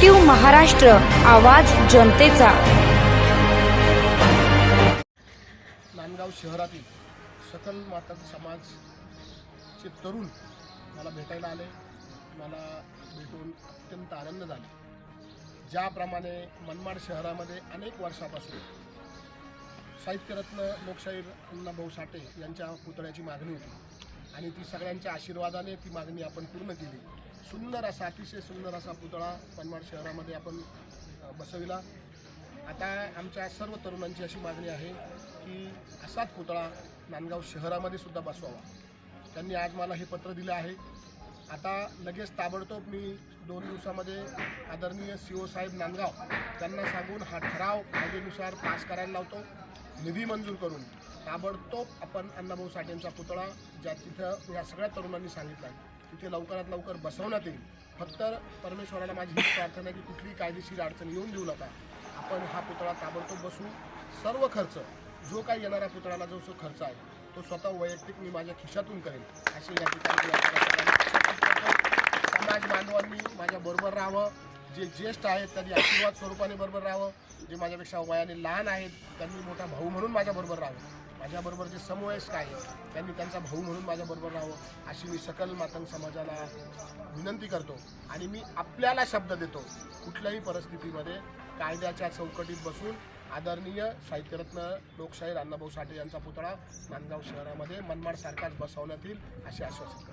Active Maharashtra आवाज जनतेचा नांदगाव शहरातील सकल मातक समाजचे तरुण मला भेटायला आले. मला भेटून अत्यंत आनंद झाला. ज्याप्रमाणे मनमाड शहरामध्ये अनेक वर्षापासून साहित्यरत्न लोकशाहीर अण्णाभाऊ साठे यांच्या पुतळ्याची मागणी होती आणि ती सगळ्यांच्या आशीर्वादाने ती मागणी आपण पूर्ण केली. सुंदर असा अतिशय सुंदर असा पुतळा मनमाड शहरामध्ये आपण बसविला. आता आमच्या सर्व तरुणांची अशी मागणी आहे की असाच पुतळा नांदगाव शहरामध्ये सुद्धा बसवावा. त्यांनी आज मला हे पत्र दिलं आहे. आता लगेच ताबडतोब मी दोन दिवसामध्ये आदरणीय सी ओ साहेब नांदगाव त्यांना सांगून हा ठराव कायदेनुसार पास करायला लावतो. निधी मंजूर करून ताबडतोब आपण अण्णाभाऊ साठेंचा पुतळा ज्या तिथं या सगळ्या तरुणांनी सांगितलं आहे तिथे लवकरात लवकर बसवण्यात येईल. फक्त परमेश्वराला माझी हीच प्रार्थना आहे की कुठलीही कायदेशीर अडचण येऊन देऊ नका. आपण हा पुतळा ताबडतोब बसू सर्व खर्च जो काही येणारा पुतळ्याला जो जो खर्च आहे तो स्वतः वैयक्तिक मी माझ्या खिशातून करेन. अशी या ठिकाणी समाज बांधवांनी माझ्या बरोबर राहावं. जे ज्येष्ठ आहेत त्यांनी आशीर्वाद स्वरूपाने बरोबर राहावं. जे माझ्यापेक्षा वयाने लहान आहेत त्यांनी मोठा भाऊ म्हणून माझ्याबरोबर राहावं. माझ्याबरोबर जे समवयस्क आहेत त्यांनी त्यांचा भाऊ म्हणून माझ्याबरोबर राहावं. अशी मी सकल मातंग समाजाला विनंती करतो आणि मी आपल्याला शब्द देतो कुठल्याही परिस्थितीमध्ये कायद्याच्या चौकटीत बसून आदरणीय साहित्यरत्न लोकशाहीर अण्णाभाऊ साठे यांचा पुतळा नांदगाव शहरामध्ये मनमाड सारखाच बसवण्यात येईल असे आश्वासन